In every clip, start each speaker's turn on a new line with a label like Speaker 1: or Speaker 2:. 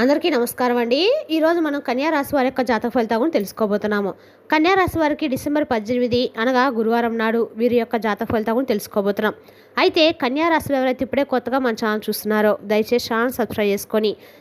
Speaker 1: అందరికీ నమస్కారం అండి. ఈరోజు మనం కన్యా రాశి వారి యొక్క జాతక ఫలితాలను తెలుసుకోబోతున్నాము. కన్యా రాశి వారికి డిసెంబర్ పద్దెనిమిది అనగా గురువారం నాడు వీరి యొక్క జాతక ఫలితాలను తెలుసుకోబోతున్నాం. అయితే కన్యా రాశి ఎవరైతే ఇప్పుడే కొత్తగా మన ఛానల్ చూస్తున్నారో దయచేసి ఛానల్ సబ్స్క్రైబ్ చేసుకొని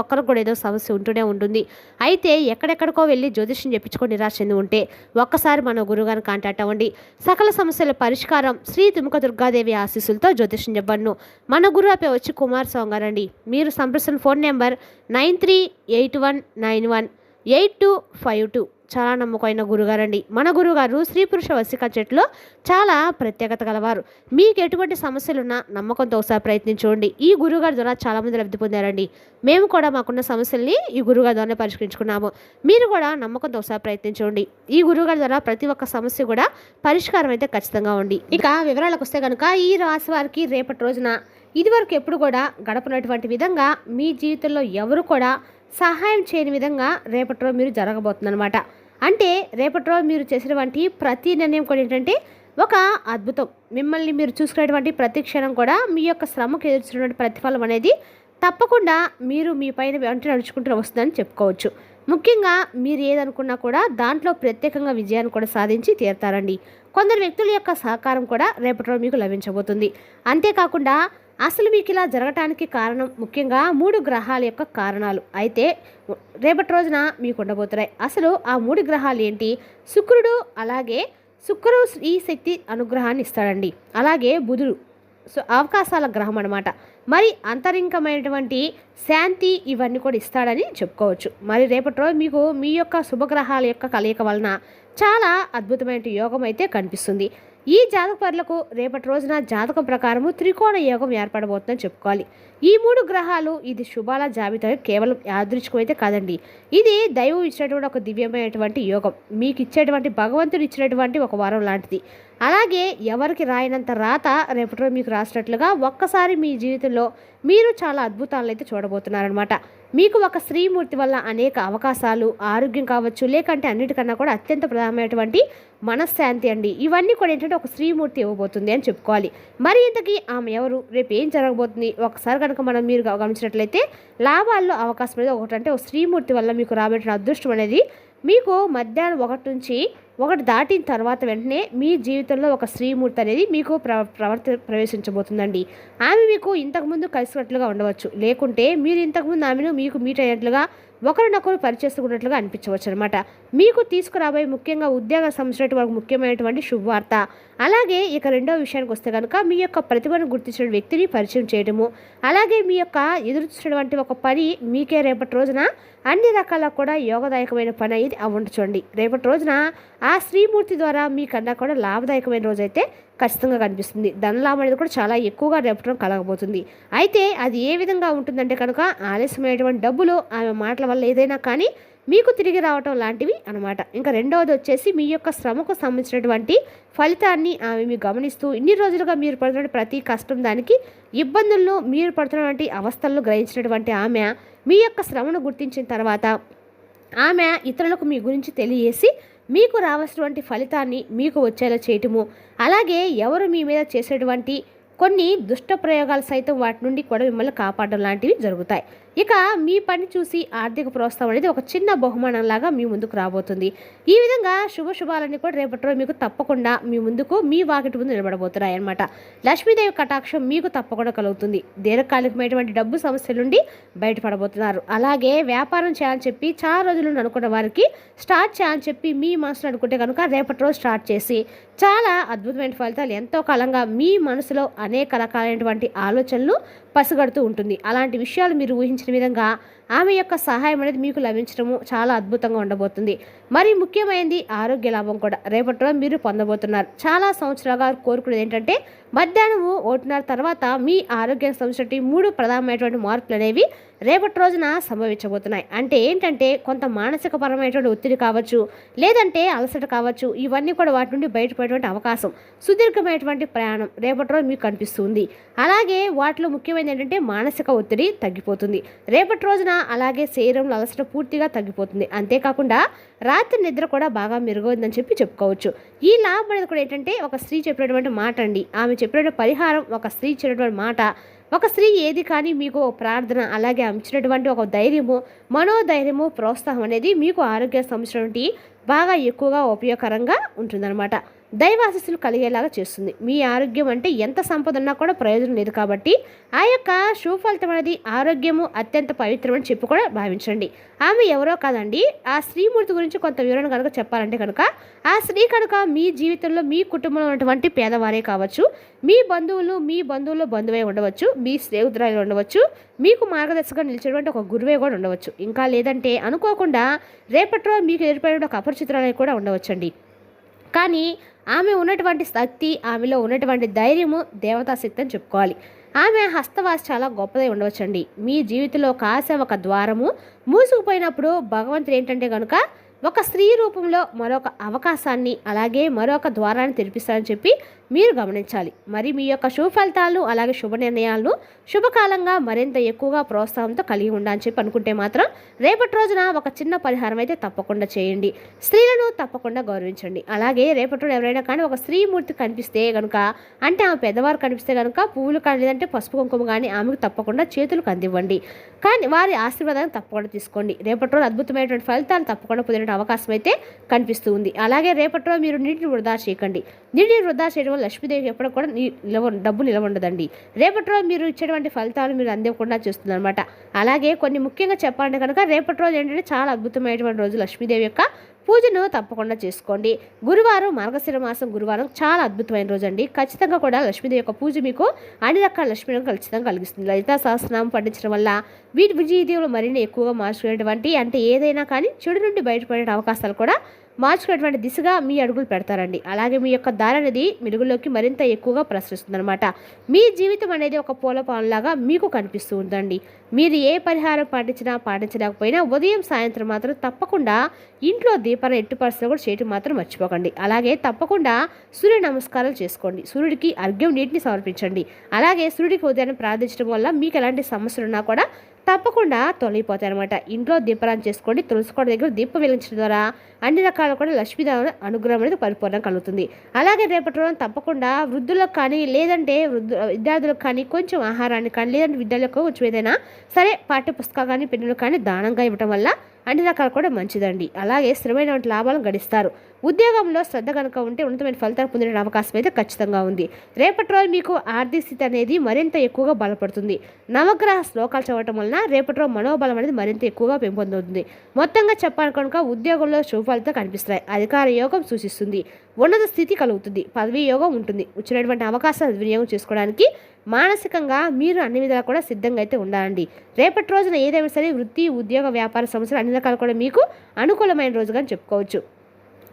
Speaker 1: ఒక్కరికి కూడా ఏదో సమస్య ఉంటూనే ఉంటుంది. అయితే ఎక్కడెక్కడికో వెళ్ళి జ్యోతిష్యం చెప్పించుకొని నిరాశ చెంది ఉంటే ఒక్కసారి మన గురుగారిని కాంటాక్ట్ అవ్వండి. సకల సమస్యల పరిష్కారం శ్రీ తుముక దుర్గాదేవి ఆశీస్సులతో జ్యోతిష్యం చెప్పను మన గురువు వచ్చి కుమార్ స్వామి గారండి. మీరు సంప్రదించిన phone number nine three eight one nine one eight two five two. చాలా నమ్మకమైన గురుగారండి. మన గురుగారు స్త్రీ పురుష వసిక చెట్టులో చాలా ప్రత్యేకత గలవారు. మీకు ఎటువంటి సమస్యలున్నా నమ్మకంతో ఒకసారి ప్రయత్నించుకోండి ఈ గురుగారి ద్వారా చాలామంది లబ్ధి పొందారండి. మేము కూడా మాకున్న సమస్యల్ని ఈ గురుగారి ద్వారా పరిష్కరించుకున్నాము. మీరు కూడా నమ్మకంతో ఒకసారి ప్రయత్నించండి ఈ గురుగారి ద్వారా ప్రతి ఒక్క సమస్య కూడా పరిష్కారం అయితే ఖచ్చితంగా ఉంది ఇక వివరాలకు వస్తే కనుక ఈ రాశి వారికి రేపటి రోజున ఇదివరకు ఎప్పుడు కూడా గడపనటువంటి విధంగా మీ జీవితంలో ఎవరు కూడా సహాయం చేయని విధంగా రేపటి రోజు మీరు జరగబోతుందన్నమాట. అంటే రేపటి రోజు మీరు చేసినటువంటి ప్రతి నిర్ణయం కూడా ఏంటంటే ఒక అద్భుతం. మిమ్మల్ని మీరు చూసుకునేటువంటి ప్రతి క్షణం కూడా మీ యొక్క శ్రమకు ఎదుర్చున్నటువంటి ప్రతిఫలం అనేది తప్పకుండా మీరు మీ పైన వెంట నడుచుకుంటూ వస్తుందని చెప్పుకోవచ్చు. ముఖ్యంగా మీరు ఏదనుకున్నా కూడా దాంట్లో ప్రత్యేకంగా విజయాన్ని కూడా సాధించి తీరుతారండి. కొందరు వ్యక్తుల యొక్క సహకారం కూడా రేపటి రోజు మీకు లభించబోతుంది. అంతేకాకుండా అసలు మీకు ఇలా జరగటానికి కారణం ముఖ్యంగా మూడు గ్రహాల యొక్క కారణాలు. అయితే రేపటి రోజున మీకు ఉండబోతున్నాయి అసలు ఆ మూడు గ్రహాలు ఏంటి? శుక్రుడు అలాగే శుక్రుడు ఈ శక్తి అనుగ్రహాన్ని ఇస్తాడండి. అలాగే బుధుడు. సో అవకాశాల గ్రహం అనమాట మరి అంతరింకమైనటువంటి శాంతి ఇవన్నీ కూడా ఇస్తాడని చెప్పుకోవచ్చు. మరి రేపటి రోజు మీకు మీ యొక్క శుభగ్రహాల యొక్క కలయిక వలన చాలా అద్భుతమైన యోగం అయితే కనిపిస్తుంది. ఈ జాతకపరులకు రేపటి రోజున జాతకం ప్రకారము త్రికోణ యోగం ఏర్పడబోతుందని చెప్పుకోవాలి. ఈ మూడు గ్రహాలు ఇది శుభాల జాబితా కేవలం యాదృచ్ఛికం అయితే కాదండి. ఇది దైవం ఇచ్చినటువంటి ఒక దివ్యమైనటువంటి యోగం. మీకు ఇచ్చేటువంటి భగవంతుడు ఇచ్చినటువంటి ఒక వరం లాంటిది. అలాగే ఎవరికి రాయనంత రాత రేపటి రోజు మీకు రాసినట్లుగా ఒక్కసారి మీ జీవితంలో మీరు చాలా అద్భుతాలను అయితే చూడబోతున్నారనమాట మీకు ఒక స్త్రీమూర్తి వల్ల అనేక అవకాశాలు ఆరోగ్యం కావచ్చు లేకంటే అన్నిటికన్నా కూడా అత్యంత ప్రధానమైనటువంటి మనశ్శాంతి అండి. ఇవన్నీ కూడా ఏంటంటే ఒక స్త్రీమూర్తి ఇవ్వబోతుంది అని చెప్పుకోవాలి. మరి ఇంతకీ ఆమె ఎవరు? రేపు ఏం జరగబోతుంది? ఒకసారి కనుక మనం మీరు గమనించినట్లయితే లాభాల్లో అవకాశం అనేది ఒకటంటే ఒక స్త్రీమూర్తి వల్ల మీకు రాబట్టిన అదృష్టం అనేది మీకు మధ్యాహ్నం ఒకటి నుంచి ఒకటి దాటిన తర్వాత వెంటనే మీ జీవితంలో ఒక స్త్రీమూర్తి అనేది మీకు ప్ర ప్రవర్తి ప్రవేశించబోతుందండి. ఆమె మీకు ఇంతకుముందు కలిసినట్లుగా ఉండవచ్చు. లేకుంటే మీరు ఇంతకుముందు ఆమెను మీకు మీట్ అయినట్లుగా ఒకరినొకరు పరిచేసుకున్నట్లుగా అనిపించవచ్చు అనమాట మీకు తీసుకురాబోయే ముఖ్యంగా ఉద్యోగ సంబంధించిన వరకు ముఖ్యమైనటువంటి శుభవార్త. అలాగే ఇక రెండో విషయానికి వస్తే కనుక మీ యొక్క ప్రతిభను గుర్తించిన వ్యక్తిని పరిచయం చేయడము. అలాగే మీ యొక్క ఎదురు చూసినటువంటి ఒక పని మీకే రేపటి రోజున అన్ని రకాల కూడా యోగదాయకమైన పని అనేది అవ్వండి రేపటి రోజున ఆ శ్రీమూర్తి ద్వారా మీకన్నా కూడా లాభదాయకమైన రోజు అయితే ఖచ్చితంగా కనిపిస్తుంది. ధనలాభం అనేది కూడా చాలా ఎక్కువగా రేపటం కలగబోతుంది. అయితే అది ఏ విధంగా ఉంటుందంటే కనుక ఆలస్యమైనటువంటి డబ్బులు ఆమె మాటల వల్ల ఏదైనా కానీ మీకు తిరిగి రావటం లాంటివి అనమాట ఇంకా రెండవది వచ్చేసి మీ యొక్క శ్రమకు సంబంధించినటువంటి ఫలితాన్ని ఆమె మీరు గమనిస్తూ ఇన్ని రోజులుగా మీరు పడుతున్న ప్రతి కష్టం దానికి ఇబ్బందులను మీరు పడుతున్నటువంటి అవస్థలను గ్రహించినటువంటి ఆమె మీ యొక్క శ్రమను గుర్తించిన తర్వాత ఆమె ఇతరులకు మీ గురించి తెలియజేసి మీకు రావాల్సినటువంటి ఫలితాన్ని మీకు వచ్చేలా చేయటము. అలాగే ఎవరు మీ మీద చేసేటువంటి కొన్ని దుష్ట ప్రయోగాలు సైతం వాటి నుండి కూడా మిమ్మల్ని కాపాడడం లాంటివి జరుగుతాయి. ఇక మీ పని చూసి ఆర్థిక ప్రోత్సాహం అనేది ఒక చిన్న బహుమానంలాగా మీ ముందుకు రాబోతుంది. ఈ విధంగా శుభ శుభాలన్నీ కూడా రేపటి రోజు మీకు తప్పకుండా మీ ముందుకు మీ వాకిటి ముందు నిలబడబోతున్నాయి అనమాట లక్ష్మీదేవి కటాక్షం మీకు తప్పకుండా కలుగుతుంది. దీర్ఘకాలికమైనటువంటి డబ్బు సమస్యల నుండి బయటపడబోతున్నారు. అలాగే వ్యాపారం చేయాలని చెప్పి చాలా రోజులు నుండి అనుకున్న వారికి స్టార్ట్ చేయాలని చెప్పి మీ మనసులో అనుకుంటే కనుక రేపటి రోజు స్టార్ట్ చేసి చాలా అద్భుతమైన ఫలితాలు ఎంతో కాలంగా మీ మనసులో అనేక రకాలైనటువంటి ఆలోచనలు పసిగడుతూ ఉంటుంది. అలాంటి విషయాలు మీరు ఊహించిన విధంగా ఆమె యొక్క సహాయం అనేది మీకు లభించడము చాలా అద్భుతంగా ఉండబోతుంది. మరి ముఖ్యమైనది ఆరోగ్య లాభం కూడా. రేపటి రోజు మీరు పొందబోతున్నారు. చాలా సంవత్సరాలుగా కోరుకునేది ఏంటంటే మధ్యాహ్నము ఒకటిన్నర తర్వాత మీ ఆరోగ్యం సంబంధించిన మూడు ప్రధానమైనటువంటి మార్పులు అనేవి రేపటి రోజున సంభవించబోతున్నాయి. అంటే ఏంటంటే కొంత మానసిక పరమైనటువంటి ఒత్తిడి కావచ్చు లేదంటే అలసట కావచ్చు ఇవన్నీ కూడా వాటి నుండి బయటపడేటువంటి అవకాశం సుదీర్ఘమైనటువంటి ప్రయాణం రేపటి రోజు మీకు కనిపిస్తుంది. అలాగే వాటిలో ముఖ్యమైన ముఖ్యమైనది ఏంటంటే మానసిక ఒత్తిడి తగ్గిపోతుంది. రేపటి రోజున అలాగే శరీరంలో అలసట పూర్తిగా తగ్గిపోతుంది. అంతేకాకుండా రాత్రి నిద్ర కూడా బాగా మెరుగవుతుందని చెప్పి చెప్పుకోవచ్చు. ఈ లాభం అనేది కూడా ఏంటంటే ఒక స్త్రీ చెప్పినటువంటి మాట అండి. ఆమె చెప్పినటువంటి పరిహారం ఒక స్త్రీ చెప్పినటువంటి మాట. ఒక స్త్రీ ఏది కానీ మీకు ప్రార్థన అలాగే ఆమె ఒక ధైర్యము మనోధైర్యము ప్రోత్సాహం అనేది మీకు ఆరోగ్య సంబంధించినటువంటి బాగా ఎక్కువగా ఉపయోగకరంగా ఉంటుందన్నమాట. దైవాశిస్సులు కలిగేలాగా చేస్తుంది. మీ ఆరోగ్యం అంటే ఎంత సంపద ఉన్నా కూడా ప్రయోజనం లేదు కాబట్టి ఆ యొక్క సుఫలితం అనేది ఆరోగ్యము అత్యంత పవిత్రమని చెప్పి కూడా భావించండి. ఆమె ఎవరో కాదండి. ఆ స్త్రీమూర్తి గురించి కొంత వివరణ కనుక చెప్పాలంటే కనుక ఆ స్త్రీ కనుక మీ జీవితంలో మీ కుటుంబంలో ఉన్నటువంటి పేదవారే కావచ్చు మీ బంధువులు మీ బంధువుల్లో బంధువే ఉండవచ్చు మీ స్నేహితురాలు ఉండవచ్చు మీకు మార్గదర్శకంగా నిలిచేటువంటి ఒక గురువే కూడా ఉండవచ్చు. ఇంకా లేదంటే అనుకోకుండా రేపటి రోజు మీకు ఏర్పడిన ఒక అపరిచితురాలు కూడా ఉండవచ్చండి. కానీ ఆమె ఉన్నటువంటి శక్తి ఆమెలో ఉన్నటువంటి ధైర్యము దేవతాశక్తి అని చెప్పుకోవాలి. ఆమె హస్తవాసి చాలా గొప్పదై ఉండవచ్చండి. మీ జీవితంలో ఒక ఆశ ఒక ద్వారము మూసుకుపోయినప్పుడు భగవంతుడు ఏంటంటే కనుక ఒక స్త్రీ రూపంలో మరొక అవకాశాన్ని అలాగే మరొక ద్వారాన్ని తెరిపిస్తారని చెప్పి మీరు గమనించాలి. మరి మీ యొక్క శుభ ఫలితాలు అలాగే శుభ నిర్ణయాలను శుభకాలంగా మరింత ఎక్కువగా ప్రోత్సాహంతో కలిగి ఉండాలని చెప్పి అనుకుంటే మాత్రం రేపటి రోజున ఒక చిన్న పరిహారం అయితే తప్పకుండా చేయండి. స్త్రీలను తప్పకుండా గౌరవించండి. అలాగే రేపటి రోజు ఎవరైనా కానీ ఒక స్త్రీమూర్తి కనిపిస్తే కనుక అంటే ఆమె పెద్దవారు కనిపిస్తే కనుక పువ్వులు కానీ లేదంటే పసుపు కుంకుమ కానీ ఆమెకు తప్పకుండా చేతులకు అందివ్వండి. కానీ వారి ఆశీర్వాదాన్ని తప్పకుండా తీసుకోండి. రేపటి రోజు అద్భుతమైనటువంటి ఫలితాలు తప్పకుండా పొందిన అవకాశం అయితే కనిపిస్తూ ఉంది. అలాగే రేపటి రోజు మీరు నీటిని వృధా చేయకండి. నీటిని వృధా చేయడం వల్ల లక్ష్మీదేవి ఎప్పుడు కూడా నిలవ డబ్బు నిలవ ఉండదండి. రేపటి రోజు మీరు ఇచ్చేటువంటి ఫలితాలు మీరు అందివ్వకుండా చూస్తుంది అనమాట అలాగే కొన్ని ముఖ్యంగా చెప్పాలంటే కనుక రేపటి రోజు ఏంటంటే చాలా అద్భుతమైనటువంటి రోజు లక్ష్మీదేవి యొక్క పూజను తప్పకుండా చేసుకోండి. గురువారం మార్గశిర మాసం గురువారం చాలా అద్భుతమైన రోజు అండి. ఖచ్చితంగా కూడా లక్ష్మీదేవి యొక్క పూజ మీకు అన్ని రకాల లక్ష్మీని ఖచ్చితంగా కలిగిస్తుంది. లలితా సహస్రనామం పండించడం వల్ల వీటి విజయదేవులు మరిన్ని ఎక్కువగా మార్చుకునేటువంటి అంటే ఏదైనా కానీ చెడు నుండి బయటపడే అవకాశాలు కూడా మార్చుకునేటువంటి దిశగా మీ అడుగులు పెడతారండి. అలాగే మీ యొక్క దారి అనేది మెరుగులోకి మరింత ఎక్కువగా ప్రసరిస్తుంది అనమాట మీ జీవితం అనేది ఒక పూల పానులాగా మీకు కనిపిస్తూ ఉందండి. మీరు ఏ పరిహారం పాటించినా పాటించలేకపోయినా ఉదయం సాయంత్రం మాత్రం తప్పకుండా ఇంట్లో దీపాన్ని ఎట్టు పరిస్థితులు కూడా చేయటం మాత్రం మర్చిపోకండి. అలాగే తప్పకుండా సూర్య నమస్కారాలు చేసుకోండి. సూర్యుడికి అర్ఘ్యం నీటిని సమర్పించండి. అలాగే సూర్యుడికి ఉదయాన్ని ప్రార్థించడం వల్ల మీకు ఎలాంటి సమస్యలు ఉన్నా కూడా తప్పకుండా తొలగిపోతాయి అనమాట ఇంట్లో దీపాలను చేసుకోండి తులసికోట దగ్గర దీపం వెలిగించడం ద్వారా అన్ని రకాల కూడా లక్ష్మీదేవి అనుగ్రహం అనేది పరిపూర్ణం కలుగుతుంది. అలాగే రేపటి రోజున తప్పకుండా వృద్ధులకు కానీ లేదంటే వృద్ధు విద్యార్థులకు కానీ కొంచెం ఆహారాన్ని కానీ లేదంటే విద్యార్థులకు కొంచెం ఏదైనా సరే పాఠ్య పుస్తకాలు కానీ పెన్నులు కానీ దానంగా ఇవ్వటం వల్ల అన్ని రకాలు కూడా మంచిదండి. అలాగే స్థిరమైన లాభాలను గడిస్తారు. ఉద్యోగంలో శ్రద్ధ కనుక ఉంటే ఉన్నతమైన ఫలితాలు పొందిన అవకాశం అయితే ఖచ్చితంగా ఉంది. రేపటి రోజు మీకు ఆర్థిక స్థితి అనేది మరింత ఎక్కువగా బలపడుతుంది. నవగ్రహ శ్లోకాలు చదవటం వలన రేపటి రోజు మనోబలం అనేది మరింత ఎక్కువగా పెంపొందుతుంది. మొత్తంగా చెప్పాలి కనుక ఉద్యోగంలో శుభ ఫలితాలు కనిపిస్తాయి. అధికార యోగం సూచిస్తుంది. ఉన్నత స్థితి కలుగుతుంది. పదవీ యోగం ఉంటుంది. వచ్చినటువంటి అవకాశాలు వినియోగం చేసుకోవడానికి మానసికంగా మీరు అన్ని విధాలు కూడా సిద్ధంగా అయితే ఉండాలండి. రేపటి రోజున ఏదైనా సరే వృత్తి ఉద్యోగ వ్యాపార సమస్యలు అన్ని రకాలు కూడా మీకు అనుకూలమైన రోజుగా చెప్పుకోవచ్చు.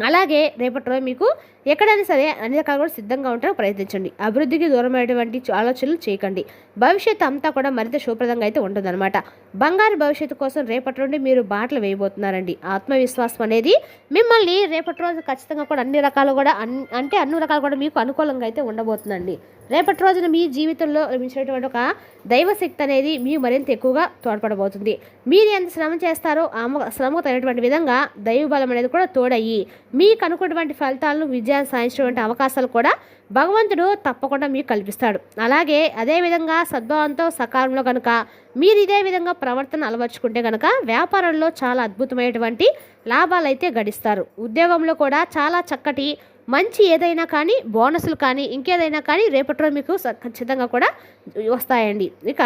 Speaker 1: అలాగే రేపటి రోజు మీకు ఎక్కడైనా సరే అన్ని రకాలు కూడా సిద్ధంగా ఉంటారో ప్రయత్నించండి. అభివృద్ధికి దూరమైనటువంటి ఆలోచనలు చేయకండి. భవిష్యత్తు అంతా కూడా మరింత శుభప్రదంగా అయితే ఉంటుందన్నమాట బంగారు భవిష్యత్తు కోసం రేపటి నుండి మీరు బాటలు వేయబోతున్నారండి. ఆత్మవిశ్వాసం అనేది మిమ్మల్ని రేపటి రోజు ఖచ్చితంగా కూడా అన్ని రకాలు కూడా అన్- అంటే అన్ని రకాలు కూడా మీకు అనుకూలంగా అయితే ఉండబోతుందండి. రేపటి రోజున మీ జీవితంలో లభించినటువంటి ఒక దైవశక్తి అనేది మీ మరింత ఎక్కువగా తోడ్పడబోతుంది. మీరు ఎంత శ్రమ చేస్తారో ఆ శ్రమకు తగినటువంటి విధంగా దైవ బలం అనేది కూడా తోడయ్యి మీకు అనుకున్నటువంటి ఫలితాలను విజయాన్ని సాధించినటువంటి అవకాశాలు కూడా భగవంతుడు తప్పకుండా మీకు కల్పిస్తాడు. అలాగే అదేవిధంగా సద్భావంతో సకాలంలో కనుక మీరు ఇదే విధంగా ప్రవర్తన అలవర్చుకుంటే కనుక వ్యాపారంలో చాలా అద్భుతమైనటువంటి లాభాలు అయితే గడిస్తారు. ఉద్యోగంలో కూడా చాలా చక్కటి మంచి ఏదైనా కానీ బోనస్లు కానీ ఇంకేదైనా కానీ రేపటి రోజు మీకు స- ఖచ్చితంగా కూడా వస్తాయండి. ఇక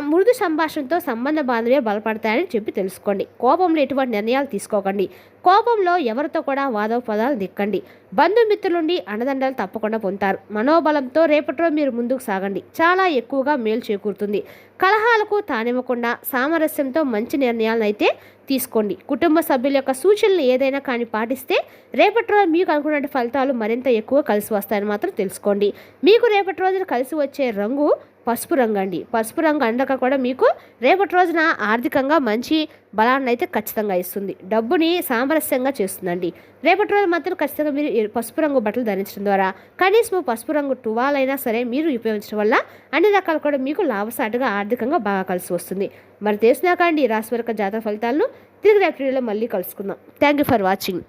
Speaker 1: మృదు సంభాషణతో సంబంధ బాంధవ్యం బలపడతాయని చెప్పి తెలుసుకోండి. కోపంలో ఎటువంటి నిర్ణయాలు తీసుకోకండి. కోపంలో ఎవరితో కూడా వాదోపదాలు దిక్కండి. బంధుమిత్రుల నుండి అండదండలు తప్పకుండా పొందుతారు. మనోబలంతో రేపటిలో మీరు ముందుకు సాగండి. చాలా ఎక్కువగా మేలు చేకూరుతుంది. కలహాలకు తానివ్వకుండా సామరస్యంతో మంచి నిర్ణయాలను అయితే తీసుకోండి. కుటుంబ సభ్యుల యొక్క సూచనలు ఏదైనా కానీ పాటిస్తే రేపటి రోజు మీకు అనుకున్న ఫలితాలు మరింత ఎక్కువ కలిసి వస్తాయని మాత్రం తెలుసుకోండి. మీకు రేపటి రోజున కలిసి వచ్చే రంగు పసుపు రంగు అండి. పసుపు రంగు అండక కూడా మీకు రేపటి రోజున ఆర్థికంగా మంచి బలాన్ని అయితే ఖచ్చితంగా ఇస్తుంది. డబ్బుని సామరస్యంగా చేస్తుందండి. రేపటి రోజు మాత్రం ఖచ్చితంగా మీరు పసుపు రంగు బట్టలు ధరించడం ద్వారా కనీసం పసుపు రంగు టువాల్ అయినా సరే మీరు ఉపయోగించడం వల్ల అన్ని రకాలు కూడా మీకు లాభసాటుగా ఆర్థికంగా బాగా కలిసి వస్తుంది. మరి తెలిసినాక అండి రాశి వరకు జాతక ఫలితాలను. తిరిగి రేపటి మళ్ళీ కలుసుకుందాం. Thank you for watching